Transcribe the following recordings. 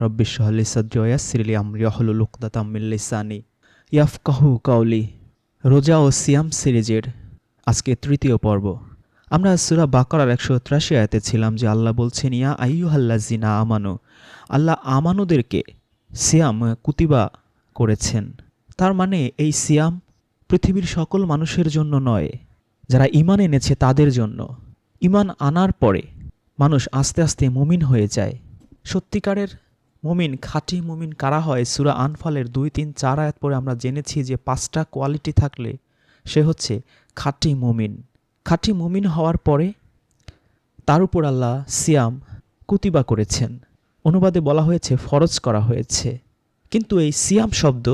রব্বিশহলি সজ্জয়াসিরলি আমরি অহলুল উকদাতামিল্লিসানি ইয়াফকাহু কাউলি রোজা ও সিয়াম সিরিজের আজকে তৃতীয় পর্ব। আমরা সুরা বাকরার একশো ত্রাশি আয়াতে ছিলাম যে আল্লাহ বলছেন, ইয়া আইয়ুহাল্লা জিনা আমানু। আল্লাহ আমানুদেরকে সিয়াম কুতিবা করেছেন। তার মানে এই সিয়াম পৃথিবীর সকল মানুষের জন্য নয়, যারা ইমান এনেছে তাদের জন্য। ইমান আনার পরে মানুষ আস্তে আস্তে মুমিন হয়ে যায়। সত্যিকারের মুমিন খাঁটি মুমিন কারা হয়? সুরা আনফালের দুই তিন চার আয়াত পরে আমরা জেনেছি যে পাঁচটা কোয়ালিটি থাকলে সে হচ্ছে খাঁটি মুমিন। খাঁটি মুমিন হওয়ার পরে তার উপর আল্লাহ সিয়াম কুতিবা করেছেন। অনুবাদে বলা হয়েছে, ফরজ করা হয়েছে। কিন্তু এই সিয়াম শব্দ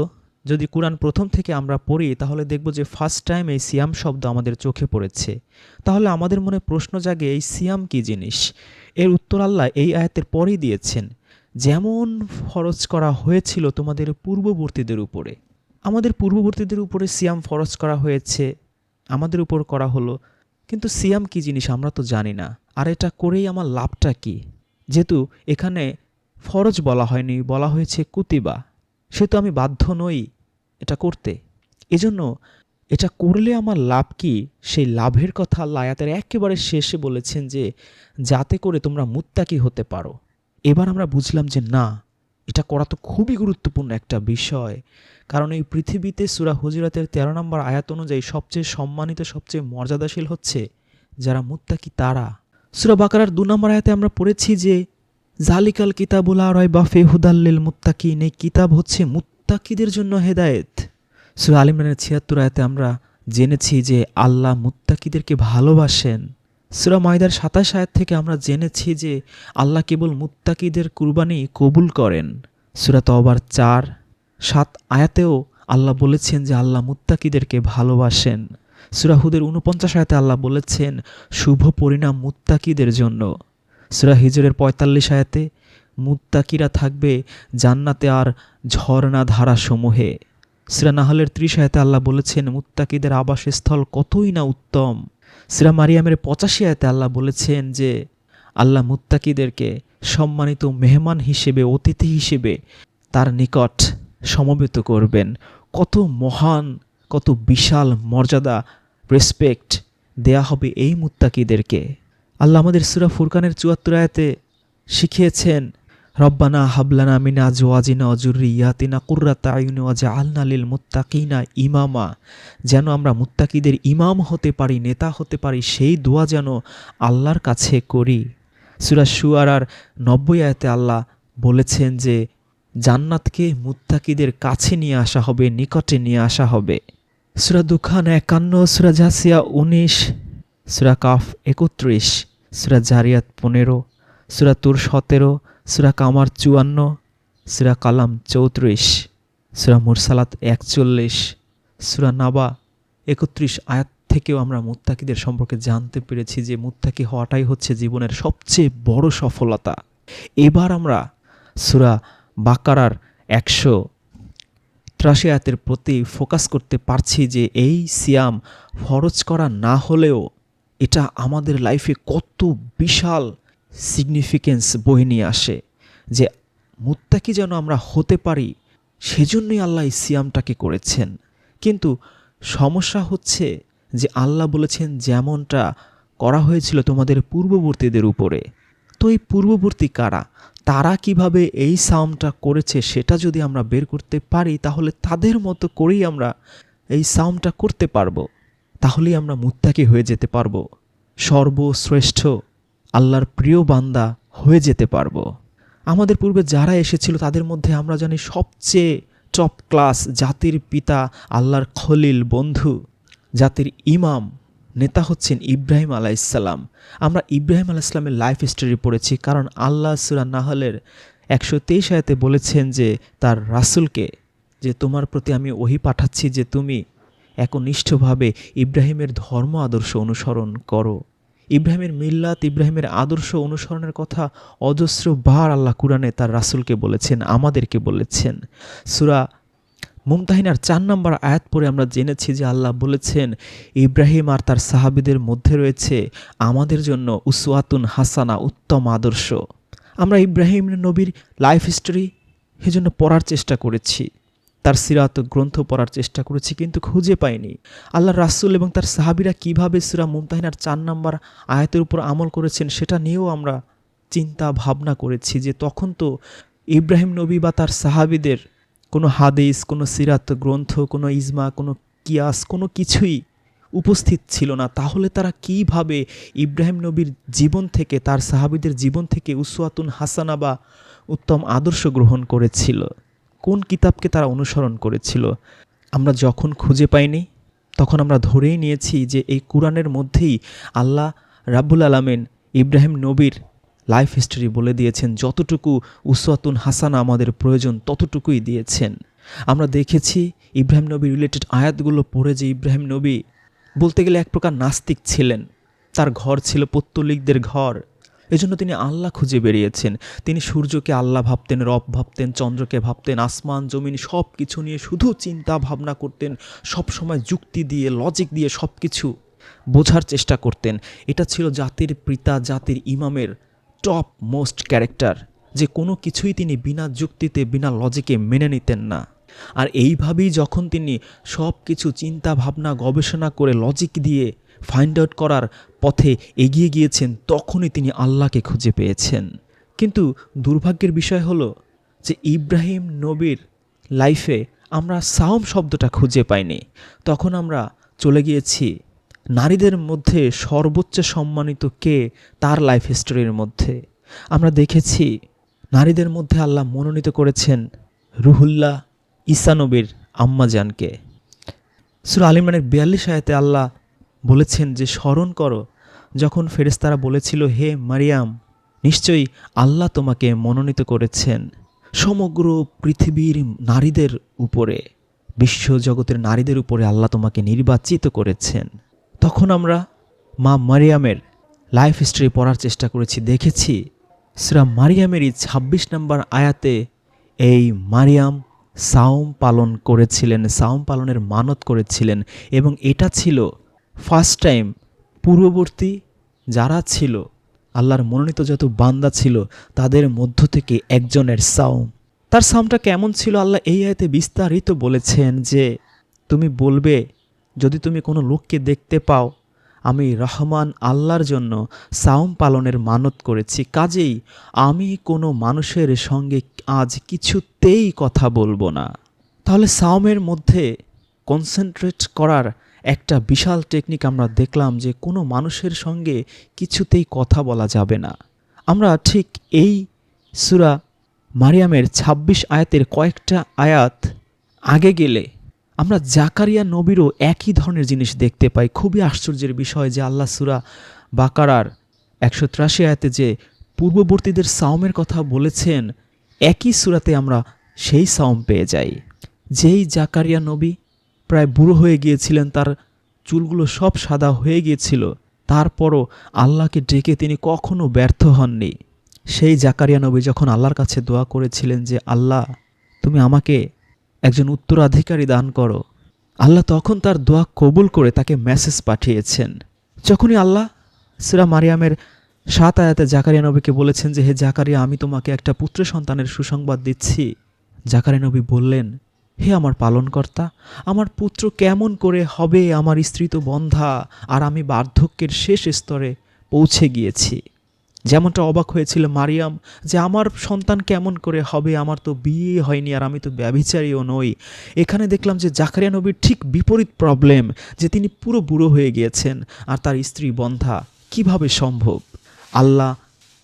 যদি কোরআন প্রথম থেকে আমরা পড়ি, তাহলে দেখব যে ফার্স্ট টাইম এই সিয়াম শব্দ আমাদের চোখে পড়েছে। তাহলে আমাদের মনে প্রশ্ন জাগে, এই সিয়াম কি জিনিস? এর উত্তর আল্লাহ এই আয়াতের পরেই দিয়েছেন। যেমন ফরজ করা হয়েছিল তোমাদের পূর্ববর্তীদের উপরে, আমাদের পূর্ববর্তীদের উপরে সিয়াম ফরজ করা হয়েছে, আমাদের উপর করা হলো। কিন্তু সিয়াম কি জিনিস আমরা তো জানি না। আর এটা করেই আমার লাভটা কি? যেহেতু এখানে ফরজ বলা হয়নি, বলা হয়েছে কুতিবা। সে তো আমি বাধ্য নই এটা করতে। এজন্য এটা করলে আমার লাভ কি? সেই লাভের কথা আল্লাহ আয়াতের একেবারে শেষে বলেছেন যে, যাতে করে তোমরা মুত্তাকি হতে পারো। এবার আমরা বুঝলাম যে না, এটা করা তো খুবই গুরুত্বপূর্ণ একটা বিষয়। কারণ এই পৃথিবীতে সুরা হুজরাতের তেরো নম্বর আয়াত অনুযায়ী সবচেয়ে সম্মানিত, সবচেয়ে মর্যাদাশীল হচ্ছে যারা মুত্তাকি তারা। সুরা বাকারার দু নম্বর আয়াতে আমরা পড়েছি যে, জালিকাল কিতাবুল আরয় বা ফেহুদাল্লিল মুত্তাকিন এই কিতাব হচ্ছে মুত্তাকিদের জন্য হেদায়েত। সুরা আলিমরানের ছিয়াত্তর আয়াতে আমরা জেনেছি যে আল্লাহ মুত্তাকিদেরকে ভালোবাসেন। সুরা মাইদার সাতাশ আয়াত থেকে আমরা জেনেছি যে আল্লাহ কেবল মুত্তাকিদের কুরবানি কবুল করেন। সুরা তওবার চার, সাত আয়াতেও আল্লাহ বলেছেন যে আল্লাহ মুত্তাকিদেরকে ভালোবাসেন। সুরাহুদের উনপঞ্চাশ আয়াতে আল্লাহ বলেছেন, শুভ পরিণাম মুত্তাকিদের জন্য। সুরা হিজরের পঁয়তাল্লিশ আয়াতে, মুত্তাকিরা থাকবে জান্নাতে আর ঝর্ণা ধারা সমূহে। সিরা নাহলের ত্রিশ আয়াতে আল্লাহ বলেছেন, মুত্তাকিদের আবাসস্থল কতই না উত্তম। সিরা মারিয়ামের পঁচাশি আয়াতে আল্লাহ বলেছেন যে, আল্লাহ মুত্তাকিদেরকে সম্মানিত মেহমান হিসেবে, অতিথি হিসেবে তার নিকট সমবেত করবেন। কত মহান, কত বিশাল মর্যাদা রেসপেক্ট দেয়া হবে এই মুত্তাকিদেরকে। আল্লাহ আমাদের সুরা ফুরকানের চুয়াত্তর আয়াতে শিখিয়েছেন রব্বানা হাবলানা মিনা জোয়াজিনা অজুরি ইয়াতিনা কুর্রাতা আইন ওয়াজা আলনা লিল মুত্তাকিনা ইমামা। যেন আমরা মুত্তাকিদের ইমাম হতে পারি, নেতা হতে পারি, সেই দোয়া যেন আল্লাহর কাছে করি। সুরা সুয়ারার নব্বই আয়াতে আল্লাহ বলেছেন যে, জান্নাতকে মুত্তাকিদের কাছে নিয়ে আসা হবে, নিকটে নিয়ে আসা হবে। সুরা দুখান একান্ন, সুরা জাসিয়া উনিশ, সুরা কাফ একত্রিশ, সুরা জারিয়াত পনেরো, সুরা তুর সতেরো সুরা কামার চুয়ান্ন, সুরা কালাম চৌত্রিশ, সুরা মুরসালাত একচল্লিশ, সুরা নাবা একত্রিশ আয়াত থেকেও আমরা মুত্তাকিদের সম্পর্কে জানতে পেরেছি যে মুত্তাকি হওয়াটাই হচ্ছে জীবনের সবচেয়ে বড় সফলতা। এবার আমরা সুরা বাকারার একশো ত্রাশি আয়াতের প্রতি ফোকাস করতে পারছি যে এই সিয়াম ফরজ করা না হলেও এটা আমাদের লাইফে কত বিশাল সিগনিফিকেন্স বয়ে নিয়ে আসে যে মুত্তাকি যেন আমরা হতে পারি, সেজন্যই আল্লাহ এই সিয়ামটাকে করেছেন। কিন্তু সমস্যা হচ্ছে যে আল্লাহ বলেছেন, যেমনটা করা হয়েছিল তোমাদের পূর্ববর্তীদের উপরে। তো এই পূর্ববর্তী কারা? তারা কীভাবে এই সাউমটা করেছে, সেটা যদি আমরা বের করতে পারি, তাহলে তাদের মতো করেই আমরা এই সাউমটা করতে পারব। তাহলেই আমরা মুত্তাকি হয়ে যেতে পারব। সর্বশ্রেষ্ঠ আল্লাহর প্রিয় বান্দা হয়ে যেতে পারব। আমাদের পূর্বে যারা এসেছিল, তাদের মধ্যে আমরা জানি সবচেয়ে টপ ক্লাস জাতির পিতা আল্লাহর খলিল বন্ধু, জাতির ইমাম, নেতা হচ্ছেন ইব্রাহিম আলাইসাল্লাম আমরা ইব্রাহিম আলাইসাল্লামের লাইফ স্টোরি পড়েছি, কারণ আল্লাহ সুরা নাহলের একশো তেইশ আয়াতে বলেছেন যে, তার রাসুলকে যে তোমার প্রতি আমি ওহি পাঠাচ্ছি যে তুমি একনিষ্ঠভাবে ইব্রাহিমের ধর্ম আদর্শ অনুসরণ করো। ইব্রাহিমের মিল্লাত, ইব্রাহিমের আদর্শ অনুসরণের কথা অজস্র বার আল্লাহ কুরআনে তার রাসুলকে বলেছেন, আমাদেরকে বলেছেন। সুরা মুমতাহিনার চার নম্বর আয়াত পরে আমরা জেনেছি যে আল্লাহ বলেছেন, ইব্রাহিম আর তার সাহাবিদের মধ্যে রয়েছে আমাদের জন্য উসওয়াতুন হাসানা, উত্তম আদর্শ। আমরা ইব্রাহিম নবীর লাইফ হিস্টোরি সেজন্য পড়ার চেষ্টা করেছি। তার সিরাত গ্রন্থ পড়ার চেষ্টা করেছি, কিন্তু খুঁজে পাইনি। আল্লাহ রাসুল এবং তার সাহাবিরা কীভাবে সিরা মুমতাহিনার চার নাম্বার আয়াতের উপর আমল করেছেন, সেটা নিয়েও আমরা চিন্তা, ভাবনা করেছি যে তখন তো ইব্রাহিম নবী বা তার সাহাবিদের কোনো হাদিস, কোনো সিরাত, গ্রন্থ, কোনো ইজমা, কোনো কিয়াস, কোনো কিছুই উপস্থিত ছিল না। তাহলে তারা কীভাবে ইব্রাহিম নবীর জীবন থেকে, তার সাহাবিদের জীবন থেকে উসওয়াতুন হাসানা বা উত্তম আদর্শ গ্রহণ করেছিল? কোন কিতাবকে তারা অনুসরণ করেছিল? আমরা যখন খুঁজে পাইনি, তখন আমরা ধরেই নিয়েছি যে এই কোরআনের মধ্যেই আল্লাহ রাব্বুল আলামিন ইব্রাহিম নবীর লাইফ হিস্টোরি বলে দিয়েছেন, যতটুকু উসওয়াতুন হাসানা আমাদের প্রয়োজন ততটুকুই দিয়েছেন। আমরা দেখেছি ইব্রাহিম নবী রিলেটেড আয়াতগুলো পড়ে যে ইব্রাহিম নবী বলতে গেলে এক প্রকার নাস্তিক ছিলেন। তার ঘর ছিল পত্তলিকদের ঘর। এজন্য তিনি আল্লাহ খুঁজে বেরিয়েছেন। তিনি সূর্যকে আল্লাহ ভাবতেন, রব ভাবতেন, চন্দ্রকে ভাবতেন, আসমান, জমিন সব কিছু নিয়ে শুধু চিন্তা ভাবনা করতেন সব সময় যুক্তি দিয়ে লজিক দিয়ে সব কিছু বোঝার চেষ্টা করতেন। এটা ছিল জাতির পিতা, জাতির ইমামের টপ মোস্ট ক্যারেক্টার যে কোনো কিছুই তিনি বিনা যুক্তিতে, বিনা লজিকে মেনে নিতেন না। আর এইভাবেই যখন তিনি সব কিছু চিন্তা ভাবনা গবেষণা করে লজিক দিয়ে ফাইন্ড আউট করার পথে এগিয়ে গিয়েছেন, তখনই তিনি আল্লাহকে খুঁজে পেয়েছেন। কিন্তু দুর্ভাগ্যের বিষয় হলো যে ইব্রাহিম নবীর লাইফে আমরা সাওম শব্দটা খুঁজে পাইনি। তখন আমরা চলে গিয়েছি নারীদের মধ্যে সর্বোচ্চ সম্মানিত কে তার লাইফ হিস্টোরির মধ্যে। আমরা দেখেছি নারীদের মধ্যে আল্লাহ মনোনীত করেছেন রুহুল্লাহ ঈসানবীর আম্মাজানকে সুর আলিমানের বিয়াল্লিশ আয়াতে আল্লাহ বলেছেন যে, স্মরণ করো, যখন ফেরেস্তারা বলেছিল, হে মারিয়াম, নিশ্চয়ই আল্লাহ তোমাকে মনোনীত করেছেন সমগ্র পৃথিবীর নারীদের উপরে বিশ্বজগতের নারীদের উপরে আল্লাহ তোমাকে নির্বাচিত করেছেন তখন আমরা মা মারিয়ামের লাইফ হিস্ট্রি পড়ার চেষ্টা করেছি, দেখেছি শ্রা মারিয়ামেরই ছাব্বিশ নম্বর আয়াতে এই মারিয়াম সাওম পালন করেছিলেন, সাওম পালনের মানত করেছিলেন এবং এটা ছিল ফার্স্ট টাইম পূর্ববর্তী যারা ছিল, আল্লাহর মনোনীত যত বান্দা ছিল, তাদের মধ্য থেকে একজনের সাওম। তার সামটা কেমন ছিল? আল্লাহ এই আয়তে বিস্তারিত বলেছেন যে, তুমি বলবে, যদি তুমি কোনো লোককে দেখতে পাও, আমি রহমান আল্লাহর জন্য সাওম পালনের মানত করেছি। কাজেই আমি কোনো মানুষের সঙ্গে আজ কিছুতেই কথা বলব না। তাহলে সাওমের মধ্যে কনসেন্ট্রেট করার একটা বিশাল টেকনিক আমরা দেখলাম যে কোনো মানুষের সঙ্গে কিছুতেই কথা বলা যাবে না। আমরা ঠিক এই সুরা মারিয়ামের ২৬ আয়াতের কয়েকটা আয়াত আগে গেলে আমরা জাকারিয়া নবীরও একই ধরনের জিনিস দেখতে পাই। খুবই আশ্চর্যের বিষয় যে আল্লাহ সুরা বাকারার একশো ত্রাশি আয়াতে যে পূর্ববর্তীদের সাওমের কথা বলেছেন, একই সুরাতে আমরা সেই সাওম পেয়ে যাই। যেই জাকারিয়া নবী প্রায় বুড়ো হয়ে গিয়েছিলেন, তার চুলগুলো সব সাদা হয়ে গিয়েছিল। তারপরও আল্লাহকে ডেকে তিনি কখনো ব্যর্থ হননি। সেই জাকারিয়া নবী যখন আল্লাহর কাছে দোয়া করেছিলেন যে, আল্লাহ, তুমি আমাকে একজন উত্তরাধিকারী দান করো। আল্লাহ তখন তার দোয়া কবুল করে তাকে মেসেজ পাঠিয়েছেন। যখনই আল্লাহ সিরা মারিয়ামের সাত আয়াতে জাকারিয়া নবীকে বলেছেন যে, হে জাকারিয়া, আমি তোমাকে একটা পুত্র সন্তানের সুসংবাদ দিচ্ছি। জাকারিয়া নবী বললেন হে আমার পালনকর্তা, আমার পুত্র কেমন করে হবে আমার স্ত্রী তো বন্ধা, আর আমি বার্ধক্যের শেষ স্তরে পৌঁছে গিয়েছি। যেমনটা অবাক হয়েছিল মারিয়াম যে আমার সন্তান কেমন করে হবে, আমার তো বিয়ে হয়নি আর আমি তো ব্যভিচারীও নই। এখানে দেখলাম যে জাকারিয়া নবীর ঠিক বিপরীত প্রবলেম যে তিনি পুরো বুড়ো হয়ে গিয়েছেন আর তার স্ত্রী বন্ধা। কীভাবে সম্ভব? আল্লাহ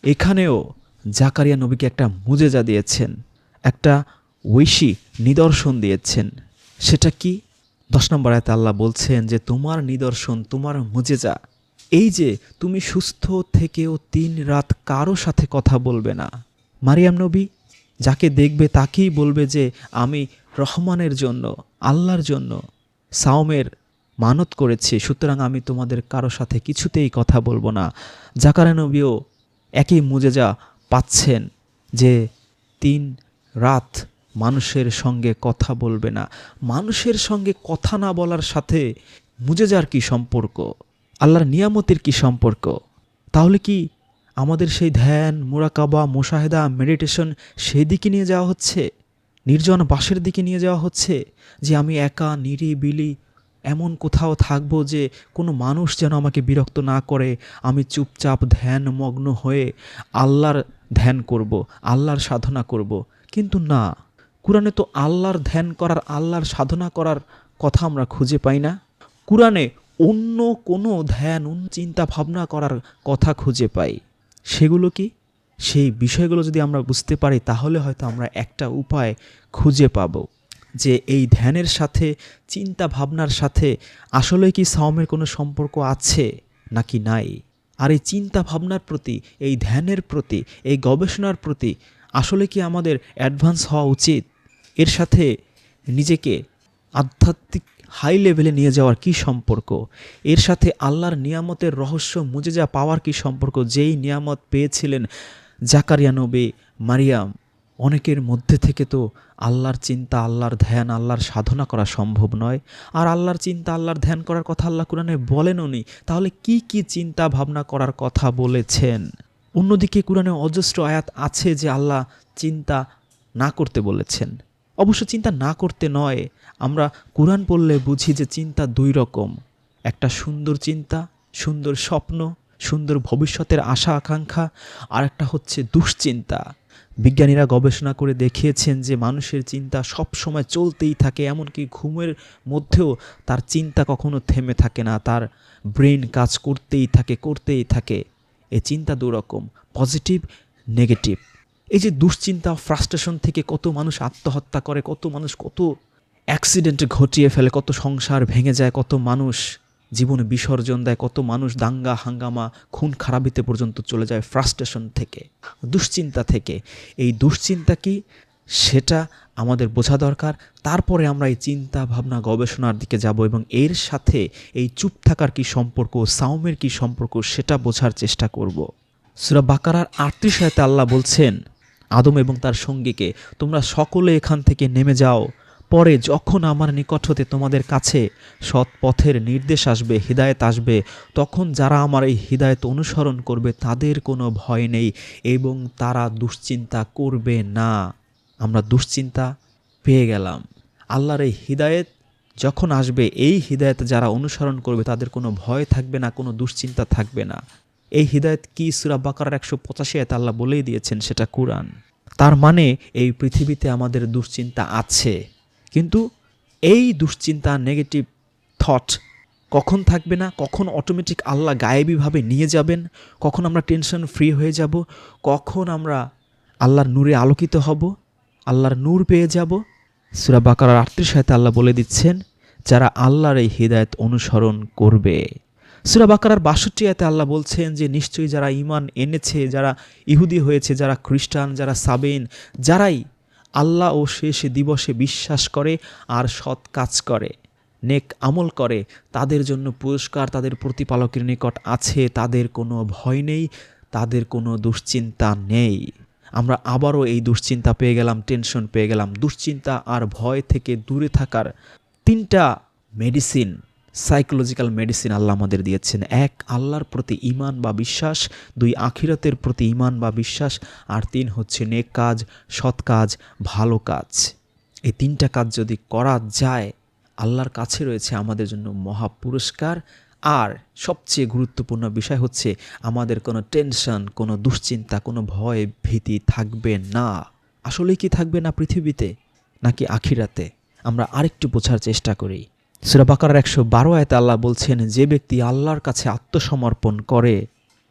এখানেও জাকারিয়া নবীকে একটা মুজেজা দিয়েছেন। একটা ঐশী নিদর্শন দিয়েছেন। সেটা কি? দশ নম্বর আয়তে আল্লাহ বলছেন যে, তোমার নিদর্শন, তোমার মুজেজা। এই যে, তুমি সুস্থ থেকেও তিন রাত কারও সাথে কথা বলবে না। মারিয়াম নবী যাকে দেখবে তাকেই বলবে যে, আমি রহমানের জন্য, আল্লাহর জন্য সাওমের মানত করেছি, সুতরাং আমি তোমাদের কারও সাথে কিছুতেই কথা বলব না। জাকারা নবীও একই মুজেজা পাচ্ছেন যে, তিন রাত মানুষের সঙ্গে কথা বলবে না। মানুষের সঙ্গে কথা না বলার সাথে মুজেজার কি সম্পর্ক? আল্লাহর নিয়ামতের কি সম্পর্ক? তাহলে কি আমাদের সেই ধ্যান, মুরাকাবা, মোশাহেদা, মেডিটেশন সেই দিকে নিয়ে যাওয়া হচ্ছে? নির্জন বাসের দিকে নিয়ে যাওয়া হচ্ছে? যে আমি একা, নিরিবিলি, এমন কোথাও থাকব যে কোনো মানুষ যেন আমাকে বিরক্ত না করে, আমি চুপচাপ ধ্যান মগ্ন হয়ে আল্লাহর ধ্যান করব, আল্লাহর সাধনা করব। কিন্তু না। কোরআনে তো আল্লাহর ধ্যান করার, আল্লাহর সাধনা করার কথা আমরা খুঁজে পাই না। কোরআনে অন্য কোনো ধ্যান চিন্তা ভাবনা করার কথা খুঁজে পাই। সেগুলো কি? সেই বিষয়গুলো যদি আমরা বুঝতে পারি, তাহলে হয়তো আমরা একটা উপায় খুঁজে পাব যে এই ধ্যানের সাথে, চিন্তা ভাবনার সাথে আসলে কি সাওমের কোনো সম্পর্ক আছে নাকি নাই? আর এই চিন্তা ভাবনার প্রতি, এই ধ্যানের প্রতি, এই গবেষণার প্রতি আসলে কি আমাদের অ্যাডভান্স হওয়া উচিত? এর সাথে নিজেকে আধ্যাত্মিক হাই লেভেলে নিয়ে যাওয়ার কি সম্পর্ক? এর সাথে আল্লাহর নিয়ামতের রহস্য মুজে যা পাওয়ার কি সম্পর্ক? যেই নিয়ামত পেয়েছিলেন জাকারিয়া নবী মারিয়াম, অনেকের মধ্যে থেকে তো আল্লাহর চিন্তা, আল্লাহর ধ্যান, আল্লাহর সাধনা করা সম্ভব নয়। আর আল্লাহর চিন্তা, আল্লাহর ধ্যান করার কথা আল্লাহ কোরআনে বলেন উনি। তাহলে কি কি চিন্তা ভাবনা করার কথা বলেছেন? অন্যদিকে কোরআনে অজস্র আয়াত আছে যে আল্লাহ চিন্তা না করতে বলেছেন। অবশ্য চিন্তা না করতে নয়, আমরা কোরআন পড়লে বুঝি যে চিন্তা দুই রকম। একটা সুন্দর চিন্তা, সুন্দর স্বপ্ন, সুন্দর ভবিষ্যতের আশা, আকাঙ্ক্ষা আর একটা হচ্ছে দুশ্চিন্তা। বিজ্ঞানীরা গবেষণা করে দেখিয়েছেন যে মানুষের চিন্তা সব সময় চলতেই থাকে, এমনকি ঘুমের মধ্যেও তার চিন্তা কখনো থেমে থাকে না, তার ব্রেন কাজ করতেই থাকে করতেই থাকে। এই চিন্তা দুরকম পজিটিভ, নেগেটিভ। এই যে দুশ্চিন্তা ফ্রাস্ট্রেশন থেকে কত মানুষ আত্মহত্যা করে, কত মানুষ কত অ্যাক্সিডেন্ট ঘটিয়ে ফেলে, কত সংসার ভেঙে যায়, কত মানুষ জীবনে বিসর্জন দেয়, কত মানুষ দাঙ্গা, হাঙ্গামা, খুন, খারাপিতে পর্যন্ত চলে যায় ফ্রাস্ট্রেশন থেকে, দুশ্চিন্তা থেকে। এই দুশ্চিন্তা কি? সেটা আমাদের বোঝা দরকার। তারপরে আমরা এই চিন্তা, ভাবনা, গবেষণার দিকে যাব এবং এর সাথে এই চুপ থাকার কি সম্পর্ক সাউমের কি সম্পর্ক, সেটা বোঝার চেষ্টা করব। সুরা বাকারার আটত্রিশ আয়তে আল্লাহ বলছেন আদম এবং তার সঙ্গীকে, তোমরা সকলে এখান থেকে নেমে যাও। পরে যখন আমার নিকট হতে তোমাদের কাছে সৎ পথের নির্দেশ আসবে, হৃদায়ত আসবে, তখন যারা আমার এই হৃদায়ত অনুসরণ করবে, তাদের কোনো ভয় নেই এবং তারা দুশ্চিন্তা করবে না। আমরা দুশ্চিন্তা পেয়ে গেলাম। আল্লাহর এই হৃদায়ত যখন আসবে, এই হৃদায়ত যারা অনুসরণ করবে, তাদের কোনো ভয় থাকবে না, কোনো দুশ্চিন্তা থাকবে না। এই হৃদায়ত কি সুরা বাকার একশো পঁচাশি আয়তে আল্লাহ বলেই দিয়েছেন? সেটা কোরআন। তার মানে এই পৃথিবীতে আমাদের দুশ্চিন্তা আছে। কিন্তু এই দুশ্চিন্তা নেগেটিভ থট কখন থাকবে না? কখন অটোমেটিক আল্লাহ গায়েবীভাবে নিয়ে যাবেন? কখন আমরা টেনশন ফ্রি হয়ে যাব? কখন আমরা আল্লাহর নূরে আলোকিত হব? আল্লাহর নূর পেয়ে যাব? সুরা বাকার আটত্রিশ সাথে আল্লাহ বলে দিচ্ছেন, যারা আল্লাহর এই হৃদায়ত অনুসরণ করবে। সুরা বাকারার বাষট্টি আয়তে আল্লাহ বলছেন যে, নিশ্চয়ই যারা ইমান এনেছে, যারা ইহুদি হয়েছে, যারা খ্রিস্টান, যারা সাবেন যারাই আল্লাহ ও শেষ দিবসে বিশ্বাস করে আর সৎ কাজ করে, নেক আমল করে, তাদের জন্য পুরস্কার, তাদের প্রতিপালকের নিকট আছে, তাদের কোনো ভয় নেই, তাদের কোনো দুশ্চিন্তা নেই। আমরা আবারও এই দুশ্চিন্তা পেয়ে গেলাম, টেনশন পেয়ে গেলাম। দুশ্চিন্তা আর ভয় থেকে দূরে থাকার তিনটা মেডিসিন সাইকোলজিক্যাল মেডিসিন আল্লাহ আমাদের দিয়েছেন। এক, আল্লাহর প্রতি ইমান বা বিশ্বাস। দুই, আখিরাতের প্রতি ইমান বা বিশ্বাস। আর তিন, হচ্ছে নেক কাজ, সৎ কাজ, ভালো কাজ। এই তিনটা কাজ যদি করা যায়, আল্লাহর কাছে রয়েছে আমাদের জন্য মহা পুরস্কার। আর সবচেয়ে গুরুত্বপূর্ণ বিষয় হচ্ছে, আমাদের কোনো টেনশন কোনো দুশ্চিন্তা, কোনো ভয়, ভীতি থাকবে না। আসলেই কি থাকবে না পৃথিবীতে? নাকি আখিরাতে? আমরা আরেকটু বোঝার চেষ্টা করি। সুরা বাকার একশো বারো আয়তে আল্লাহ বলছেন, যে ব্যক্তি আল্লাহর কাছে আত্মসমর্পণ করে,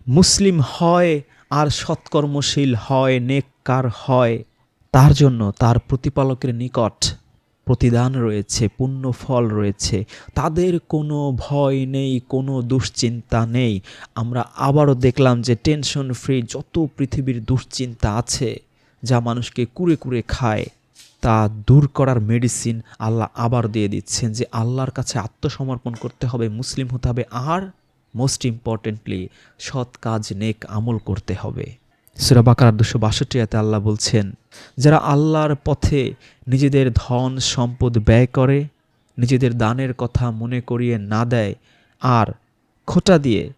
মুসলিম হয় আর সৎকর্মশীল হয়, নেককার হয়, তার জন্য তার প্রতিপালকের নিকট প্রতিদান রয়েছে, পুণ্য ফল রয়েছে। তাদের কোনো ভয় নেই, কোনো দুশ্চিন্তা নেই। আমরা আবারও দেখলাম যে টেনশন ফ্রি যত পৃথিবীর দুশ্চিন্তা আছে, যা মানুষকে কুরে কুরে খায় তা দূর করার মেডিসিন আল্লাহ আবার দিয়ে দিচ্ছেন যে আল্লাহর কাছে আত্মসমর্পণ করতে হবে, মুসলিম হতে হবে আর মোস্ট ইম্পর্টেন্টলি সৎ কাজ, নেক আমল করতে হবে। সুরা বাকার দুশো বাষট্টি বাষট্টিয়াতে আল্লাহ বলছেন, যারা আল্লাহর পথে নিজেদের ধন, সম্পদ ব্যয় করে, নিজেদের দানের কথা মনে করিয়ে না দেয় আর খোটা দিয়ে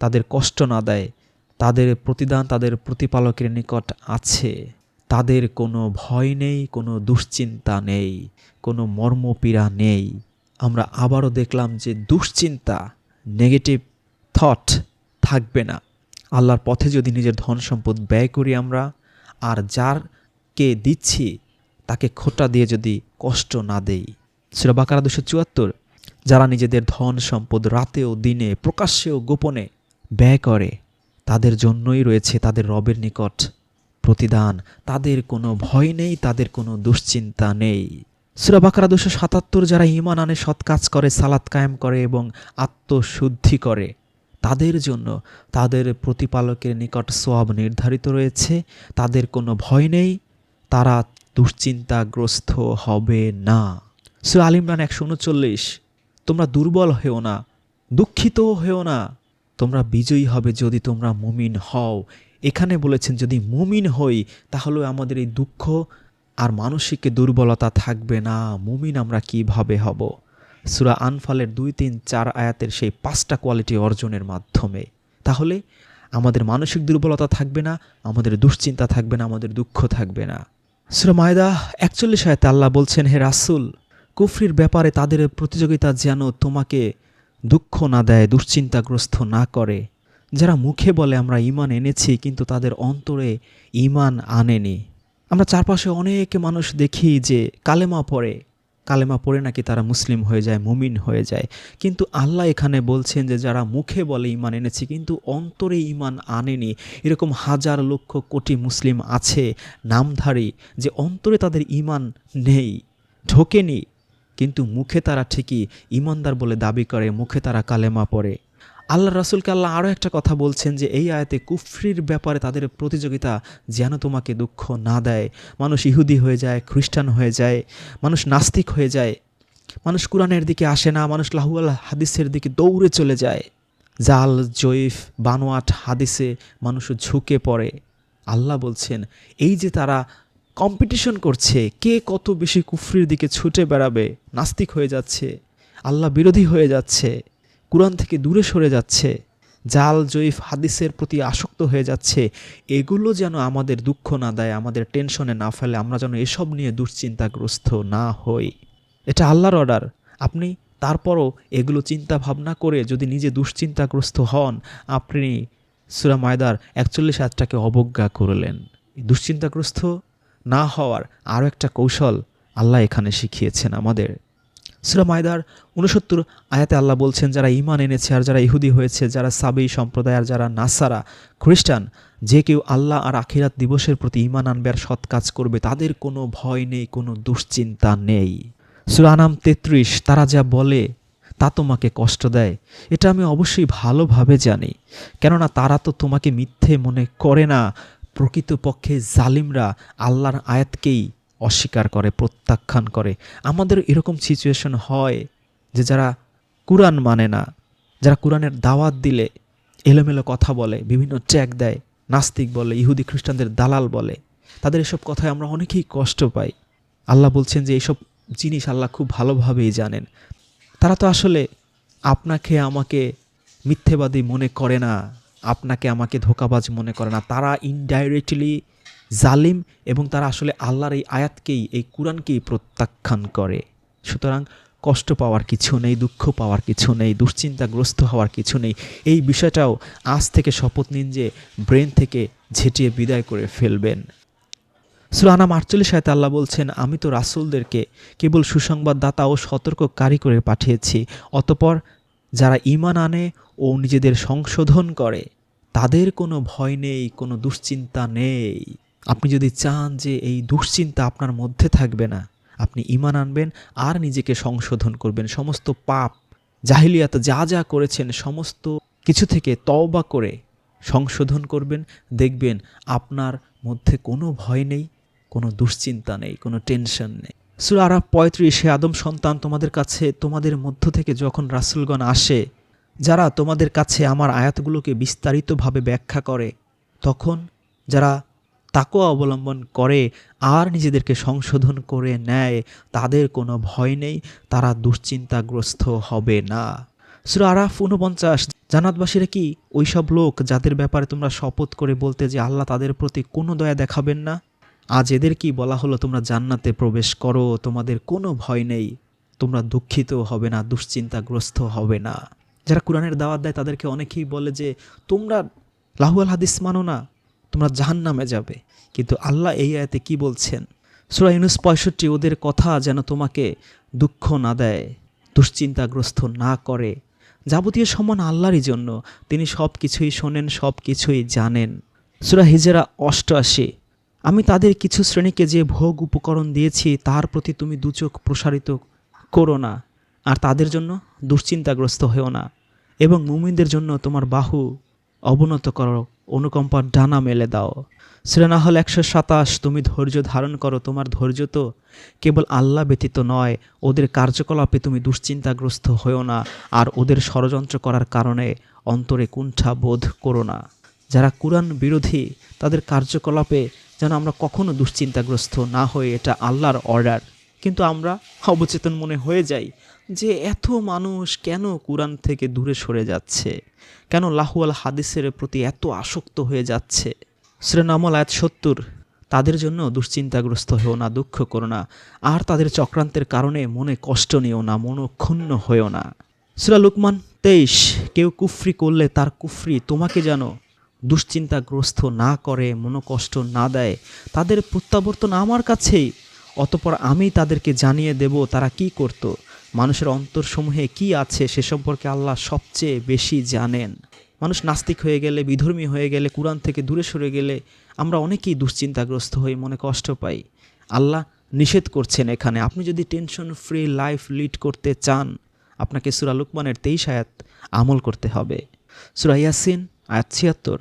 তাদের কষ্ট না দেয়, তাদের প্রতিদান, তাদের প্রতিপালকের নিকট আছে। তাদের কোনো ভয় নেই, কোনো দুশ্চিন্তা নেই, কোনো মর্মপীড়া নেই। আমরা আবারও দেখলাম যে দুশ্চিন্তা নেগেটিভ থট থাকবে না। আল্লাহর পথে যদি নিজের ধন সম্পদ ব্যয় করি আমরা, আর যারকে দিচ্ছি, তাকে খোটা দিয়ে যদি কষ্ট না দেই। সুরা বাকারা দুশো চুয়াত্তর, যারা নিজেদের ধন সম্পদ রাতেও দিনে প্রকাশ্যেও গোপনে ব্যয় করে, তাদের জন্যই রয়েছে তাদের রবের নিকট প্রতিদান। তাদের কোনো ভয় নেই, তাদের কোনো দুশ্চিন্তা নেই। সুরা বাকারা দুশো সাতাত্তর যারা ইমান আনে, সৎ কাজ করে, সালাত কায়েম করে এবং আত্মশুদ্ধি করে, তাদের জন্য তাদের প্রতিপালকের নিকট সোয়াব নির্ধারিত রয়েছে। তাদের কোনো ভয় নেই, তারা দুশ্চিন্তাগ্রস্ত হবে না। সুরা আল ইমরান একশো উনচল্লিশ, তোমরা দুর্বল হয়েও না দুঃখিত হয়েও না, তোমরা বিজয়ী হবে যদি তোমরা মুমিন হও। এখানে বলেছেন, যদি মুমিন হই, তাহলে আমাদের এই দুঃখ আর মানসিক দুর্বলতা থাকবে না। মুমিন আমরা কীভাবে হব? সুরা আনফালের দুই তিন চার আয়াতের সেই পাঁচটা কোয়ালিটি অর্জনের মাধ্যমে। তাহলে আমাদের মানসিক দুর্বলতা থাকবে না, আমাদের দুশ্চিন্তা থাকবে না, আমাদের দুঃখ থাকবে না। সুরা মায়দা একচল্লিশ আয়াতে আল্লাহ বলছেন, হে রাসুল, কুফরির ব্যাপারে তাদের প্রতিযোগিতা যেন তোমাকে দুঃখ না দেয়, দুশ্চিন্তাগ্রস্ত না করে। যারা মুখে বলে আমরা ইমান এনেছি, কিন্তু তাদের অন্তরে ইমান আনেনি। আমরা চারপাশে অনেক মানুষ দেখি যে কালেমা পড়ে। কালেমা পড়ে নাকি তারা মুসলিম হয়ে যায়, মুমিন হয়ে যায়। কিন্তু আল্লাহ এখানে বলছেন যে যারা মুখে বলে ইমান এনেছি, কিন্তু অন্তরে ইমান আনেনি। এরকম হাজার লক্ষ কোটি মুসলিম আছে, নামধারী, যে অন্তরে তাদের ইমান নেই, ঢোকেনি। কিন্তু মুখে তারা ঠিকই ইমানদার বলে দাবি করে, মুখে তারা কালেমা পড়ে। আল্লাহ রাসুলকে আল্লাহ আরও একটা কথা বলছেন যে এই আয়াতে কুফরির ব্যাপারে তাদের প্রতিযোগিতা যেন তোমাকে দুঃখ না দেয়। মানুষ ইহুদি হয়ে যায়, খ্রিস্টান হয়ে যায়, মানুষ নাস্তিক হয়ে যায়, মানুষ কোরআনের দিকে আসে না, মানুষ লাহুয়াল হাদিসের দিকে দৌড়ে চলে যায়। জাল, জয়ীফ, বানোয়াট হাদিসে মানুষ ঝুঁকে পড়ে। আল্লাহ বলছেন, এই যে তারা কম্পিটিশন করছে, কে কত বেশি কুফরির দিকে ছুটে বেড়াবে, নাস্তিক হয়ে যাচ্ছে, আল্লাহ বিরোধী হয়ে যাচ্ছে কোরআন থেকে দূরে সরে যাচ্ছে। জাল, জয়ীফ, হাদিসের প্রতি আসক্ত হয়ে যাচ্ছে। এগুলো যেন আমাদের দুঃখ না দেয়, আমাদের টেনশনে না ফেলে, আমরা যেন এসব নিয়ে দুশ্চিন্তাগ্রস্ত না হই। এটা আল্লাহর অর্ডার। আপনি তারপরও এগুলো চিন্তা ভাবনা করে যদি নিজে দুশ্চিন্তাগ্রস্ত হন, আপনি সুরা মায়দার একচল্লিশ হাতটাকে অবজ্ঞা করলেন। দুশ্চিন্তাগ্রস্ত না হওয়ার আরও একটা কৌশল আল্লাহ এখানে শিখিয়েছেন আমাদের। সুরা মায়দার উনসত্তর আয়াতে আল্লাহ বলছেন, যারা ইমান এনেছে আর যারা ইহুদি হয়েছে, যারা সাবেই সম্প্রদায় আর যারা নাসারা, খ্রিস্টান, যে কেউ আল্লাহ আর আখিরাত দিবসের প্রতি ইমান আনবে আর সৎ কাজ করবে, তাদের কোনো ভয় নেই, কোনো দুশ্চিন্তা নেই। সুরানাম তেত্রিশ, তারা যা বলে, তা তোমাকে কষ্ট দেয়। এটা আমি অবশ্যই ভালোভাবে জানি। কেননা তারা তো তোমাকে মিথ্যে মনে করে না। প্রকৃতপক্ষে জালিমরা আল্লাহর আয়াতকেই অস্বীকার করে, প্রত্যাখ্যান করে। আমাদের এরকম সিচুয়েশন হয় যে যারা কোরআন মানে না, যারা কোরআনের দাওয়াত দিলে, এলোমেলো কথা বলে, বিভিন্ন ট্যাগ দেয়, নাস্তিক বলে, ইহুদি খ্রিস্টানদের দালাল বলে, তাদের এসব কথায় আমরা অনেকেই কষ্ট পাই। আল্লাহ বলছেন যে এইসব জিনিস আল্লাহ খুব ভালোভাবেই জানেন। তারা তো আসলে আপনাকে আমাকে মিথ্যেবাদী মনে করে না, আপনাকে আমাকে ধোকাবাজ মনে করে না, তারা ইনডাইরেক্টলি জালিম এবং তারা আসলে আল্লাহর এই আয়াতকেই, এই কোরআনকেই প্রত্যাখ্যান করে। সুতরাং কষ্ট পাওয়ার কিছু নেই, দুঃখ পাওয়ার কিছু নেই, দুশ্চিন্তাগ্রস্ত হওয়ার কিছু নেই। এই বিষয়টাও আজ থেকে শপথ নিন যে ব্রেন থেকে ঝেঁটিয়ে বিদায় করে ফেলবেন। সুরানাম আটচল্লিশ সাথে আল্লাহ বলছেন, আমি তো রাসুলদেরকে কেবল সুসংবাদদাতা ও সতর্ককারী করে পাঠিয়েছি। অতপর যারা ইমান আনে ও নিজেদের সংশোধন করে, তাদের কোনো ভয় নেই, কোনো দুশ্চিন্তা নেই। আপনি যদি চান যে এই দুশ্চিন্তা আপনার মধ্যে থাকবে না, আপনি ইমান আনবেন আর নিজেকে সংশোধন করবেন। সমস্ত পাপ, জাহিলিয়াত যা যা করেছেন, সমস্ত কিছু থেকে তওবা করে সংশোধন করবেন। দেখবেন আপনার মধ্যে কোনো ভয় নেই, কোনো দুশ্চিন্তা নেই, কোনো টেনশন নেই। সুর আরাফ পঁয়ত্রিশে আদম সন্তান, তোমাদের কাছে, তোমাদের মধ্য থেকে যখন রাসুলগণ আসে, যারা তোমাদের কাছে আমার আয়াতগুলোকে বিস্তারিতভাবে ব্যাখ্যা করে, তখন যারা তাকও অবলম্বন করে আর নিজেদেরকে সংশোধন করে নেয়, তাদের কোনো ভয় নেই, তারা দুশ্চিন্তাগ্রস্ত হবে না। সুরা আরাফ উনপঞ্চাশ, জান্নাতবাসীরা কি ওইসব লোক যাদের ব্যাপারে তোমরা শপথ করে বলতে যে আল্লাহ তাদের প্রতি কোনো দয়া দেখাবেন না? আজ এদের কি বলা হলো, তোমরা জান্নাতে প্রবেশ করো, তোমাদের কোনো ভয় নেই, তোমরা দুঃখিত হবে না, দুশ্চিন্তাগ্রস্ত হবে না। যারা কোরআনের দাওয়াত দেয় তাদেরকে অনেকেই বলে যে, তোমরা লাহুয়াল হাদিস মানো না। তোমরা জাহান নামে যাবে। কিন্তু আল্লাহ এই আয়াতে কি বলছেন? সুরা ইউনুস পঁয়ষট্টি, ওদের কথা যেন তোমাকে দুঃখ না দেয়, দুশ্চিন্তাগ্রস্ত না করে। যাবতীয় সম্মান আল্লাহরই জন্য, তিনি সব কিছুই শোনেন সব কিছুই জানেন। সুরা হিজরা অষ্টআশি, আমি তাদের কিছু শ্রেণীকে যে ভোগ উপকরণ দিয়েছি, তার প্রতি তুমি দুচোখ প্রসারিত করো না, আর তাদের জন্য দুশ্চিন্তাগ্রস্ত হয়েও না, এবং মুমিনদের জন্য তোমার বাহু অবনত করো। অনুকম্পার ডানা মেলে দাও। সেটা হল একশো সাতাশ, তুমি ধৈর্য ধারণ করো, তোমার ধৈর্য তো কেবল আল্লাহ ব্যতীত নয়, ওদের কার্যকলাপে তুমি দুশ্চিন্তাগ্রস্ত হয়েও না, আর ওদের ষড়যন্ত্র করার কারণে অন্তরে কুণ্ঠা বোধ করো না। যারা কোরআন বিরোধী, তাদের কার্যকলাপে যেন আমরা কখনো দুশ্চিন্তাগ্রস্ত না হয়ে এটা আল্লাহর অর্ডার কিন্তু আমরা অবচেতন মনে হয়ে যাই যে এত মানুষ কেন কোরআন থেকে দূরে সরে যাচ্ছে? কেন লাহুয়াল হাদিসের প্রতি এত আসক্ত হয়ে যাচ্ছে? শ্রেনামল আয়াত সত্তর, তাদের জন্য দুশ্চিন্তাগ্রস্ত হয়েও না, দুঃখ করো না। আর তাদের চক্রান্তের কারণে মনে কষ্ট নিও না, মনক্ষুণ্ণ হয়েও না। সুরা লুকমান তেইশ, কেউ কুফরি করলে তার কুফরি তোমাকে যেন দুশ্চিন্তাগ্রস্ত না করে, মনোকষ্ট না দেয়, তাদের প্রত্যাবর্তন আমার কাছেই। অতপর আমি তাদেরকে জানিয়ে দেব তারা কি করত। মানুষের অন্তরসমূহে কি আছে সে সম্পর্কে আল্লাহ সবচেয়ে বেশি জানেন। মানুষ নাস্তিক হয়ে গেলে, বিধর্মী হয়ে গেলে, কোরআন থেকে দূরে সরে গেলে আমরা অনেকেই দুশ্চিন্তাগ্রস্ত হই মনে কষ্ট পাই। আল্লাহ নিষেধ করছেন এখানে। আপনি যদি টেনশন ফ্রি লাইফ লিড করতে চান, আপনাকে সুরা লুকমানের তেইশ আয়াত আমল করতে হবে। সুরা ইয়াসিন, আয়াত ছিয়াত্তর,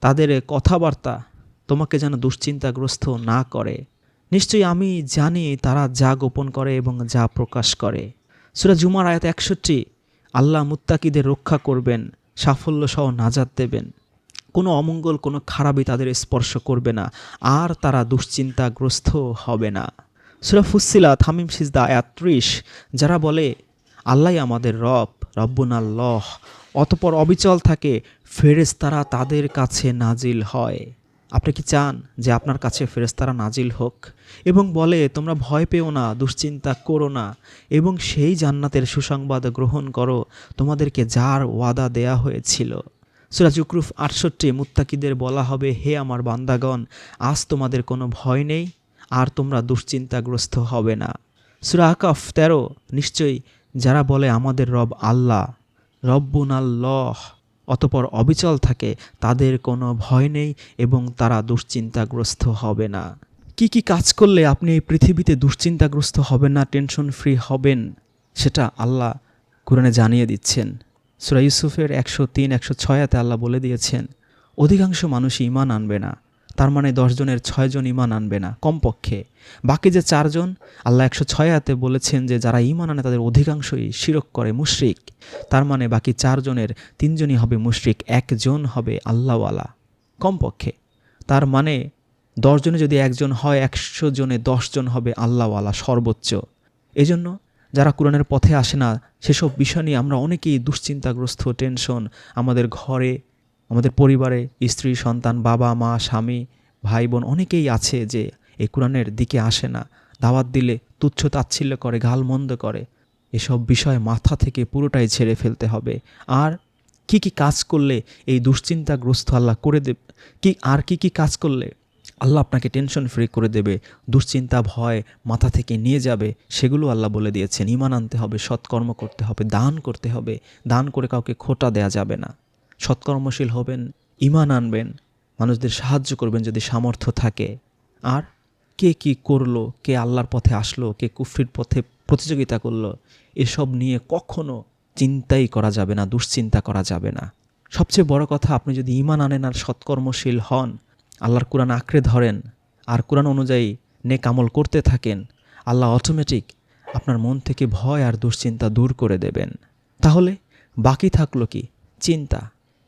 তাদের কথাবার্তা তোমাকে যেন দুশ্চিন্তাগ্রস্ত না করে। নিশ্চয়ই আমি জানি তারা যা গোপন করে এবং যা প্রকাশ করে। সুরা জুমার আয়াত একষট্টি, আল্লাহ মুত্তাকিদের রক্ষা করবেন সাফল্য সহ নাজাত দেবেন। কোনো অমঙ্গল, কোনো খারাপই তাদের স্পর্শ করবে না, আর তারা দুশ্চিন্তাগ্রস্ত হবে না। সুরা ফুসিলা থামিম সিজদা আয়াত ত্রিশ, যারা বলে আল্লাহ আমাদের রব, রব্বুন আল্লাহ অতপর অবিচল থাকে ফেরেস তারা তাদের কাছে নাজিল হয়। আপনি কি চান যে আপনার কাছে ফেরেস্তারা নাজিল হোক? এবং বলে, তোমরা ভয় পেও না, দুশ্চিন্তা করো না, এবং সেই জান্নাতের সুসংবাদ গ্রহণ করো, তোমাদেরকে যার ওয়াদা দেয়া হয়েছিল। সুরা জুকরুফ আটষট্টি, মুত্তাকিদের বলা হবে, হে আমার বান্দাগণ, আজ তোমাদের কোনো ভয় নেই, আর তোমরা দুশ্চিন্তাগ্রস্ত হবে না। সুরা আকাফ তেরো, নিশ্চয়ই যারা বলে, আমাদের রব আল্লাহ রব্বুন আল্লাহ অতপর অবিচল থাকে, তাদের কোনো ভয় নেই এবং তারা দুশ্চিন্তাগ্রস্ত হবে না। কি কি কাজ করলে আপনি এই পৃথিবীতে দুশ্চিন্তাগ্রস্ত হবেন না, টেনশন ফ্রি হবেন, সেটা আল্লাহ কোরআনে জানিয়ে দিচ্ছেন। সুরা ইউসুফের একশো তিন, একশো ছয়াতে আল্লাহ বলে দিয়েছেন, অধিকাংশ মানুষই ইমান আনবে না। তার মানে দশজনের ছয়জন ইমান আনবে না, কমপক্ষে। বাকি যে চারজন, আল্লাহ একশো ছয়াতে বলেছেন যে, যারা ইমান আনে তাদের অধিকাংশই শিরক করে, মুশরিক। তার মানে বাকি চারজনের তিনজনই হবে মুশরিক, একজন হবে আল্লাহওয়ালা, কমপক্ষে। তার মানে দশজনে যদি একজন হয় একশো জনে দশজন হবে আল্লাহওয়ালা, সর্বোচ্চ। এজন্য যারা কোরআনের পথে আসে না, সেসব বিষয় নিয়ে আমরা অনেকেই দুশ্চিন্তাগ্রস্ত, টেনশন, আমাদের ঘরে আমাদের পরিবারে স্ত্রী, সন্তান, বাবা, মা, স্বামী, ভাই, বোন অনেকেই আছে যে এই কোরআনের দিকে আসে না। দাওয়াত দিলে তুচ্ছ তাচ্ছিল্য করে, গাল মন্দ করে। এসব বিষয় মাথা থেকে পুরোটাই ছেড়ে ফেলতে হবে। আর কি কি কাজ করলে এই দুশ্চিন্তাগ্রস্ত আল্লাহ করে দেবে, কি, আর কি কি কাজ করলে আল্লাহ আপনাকে টেনশন ফ্রি করে দেবে, দুশ্চিন্তা, ভয় মাথা থেকে নিয়ে যাবে, সেগুলো আল্লাহ বলে দিয়েছেন। ইমান আনতে হবে সৎকর্ম করতে হবে, দান করতে হবে। দান করে কাউকে খোটা দেয়া যাবে না। সৎকর্মশীল হবেন ইমান আনবেন, মানুষদের সাহায্য করবেন যদি সামর্থ্য থাকে। আর কে কি করল, কে আল্লাহর পথে আসলো, কে কুফরির পথে প্রতিযোগিতা করল, এসব নিয়ে কখনো চিন্তাই করা যাবে না, দুশ্চিন্তা করা যাবে না। সবচেয়ে বড় কথা, আপনি যদি ইমান আনেন আর সৎকর্মশীল হন, আল্লাহর কোরআন আঁকড়ে ধরেন, আর কোরআন অনুযায়ী নেক আমল করতে থাকেন, আল্লাহ অটোমেটিক আপনার মন থেকে ভয় আর দুশ্চিন্তা দূর করে দেবেন। তাহলে বাকি থাকল কি? চিন্তা।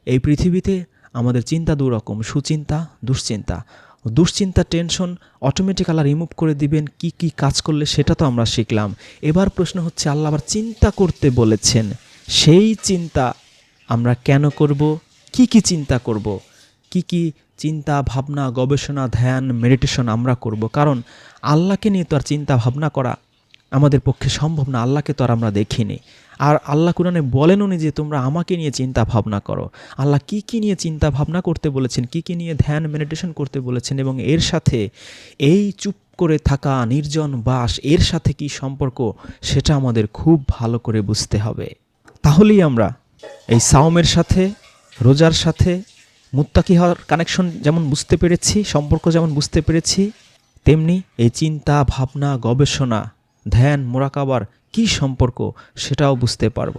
এই পৃথিবীতে আমাদের চিন্তা দুরকম, সুচিন্তা, দুশ্চিন্তা। দুশ্চিন্তা, টেনশন অটোমেটিক আল্লাহ রিমুভ করে দিবেন, কি কি কাজ করলে সেটা তো আমরা শিখলাম। এবার প্রশ্ন হচ্ছে, আল্লাহ আবার চিন্তা করতে বলেছেন, সেই চিন্তা আমরা কেন করব? কি কি চিন্তা করব? কি কি চিন্তা, ভাবনা, গবেষণা, ধ্যান মেডিটেশন আমরা করব? কারণ আল্লাহকে নিয়ে তো আর চিন্তা ভাবনা করা আমাদের পক্ষে সম্ভব না, আল্লাহকে তো আর আমরা দেখিনি। আর আল্লাহ কোরআনে বলেন উনি যে, তোমরা আমাকে নিয়ে চিন্তা ভাবনা করো। আল্লাহ কি কি নিয়ে চিন্তা ভাবনা করতে বলেছেন, কি কি নিয়ে ধ্যান মেডিটেশন করতে বলেছেন এবং এর সাথে এই চুপ করে থাকা নির্জন বাস, এর সাথে কি সম্পর্ক, সেটা আমাদের খুব ভালো করে বুঝতে হবে। তাহলেই আমরা এই সাওমের সাথে, রোজার সাথে মুত্তাকি হওয়ার কানেকশন যেমন বুঝতে পেরেছি, সম্পর্ক যেমন বুঝতে পেরেছি, তেমনি এই চিন্তা, ভাবনা, গবেষণা ধ্যান মোরাকাবার কি সম্পর্ক সেটাও বুঝতে পারব।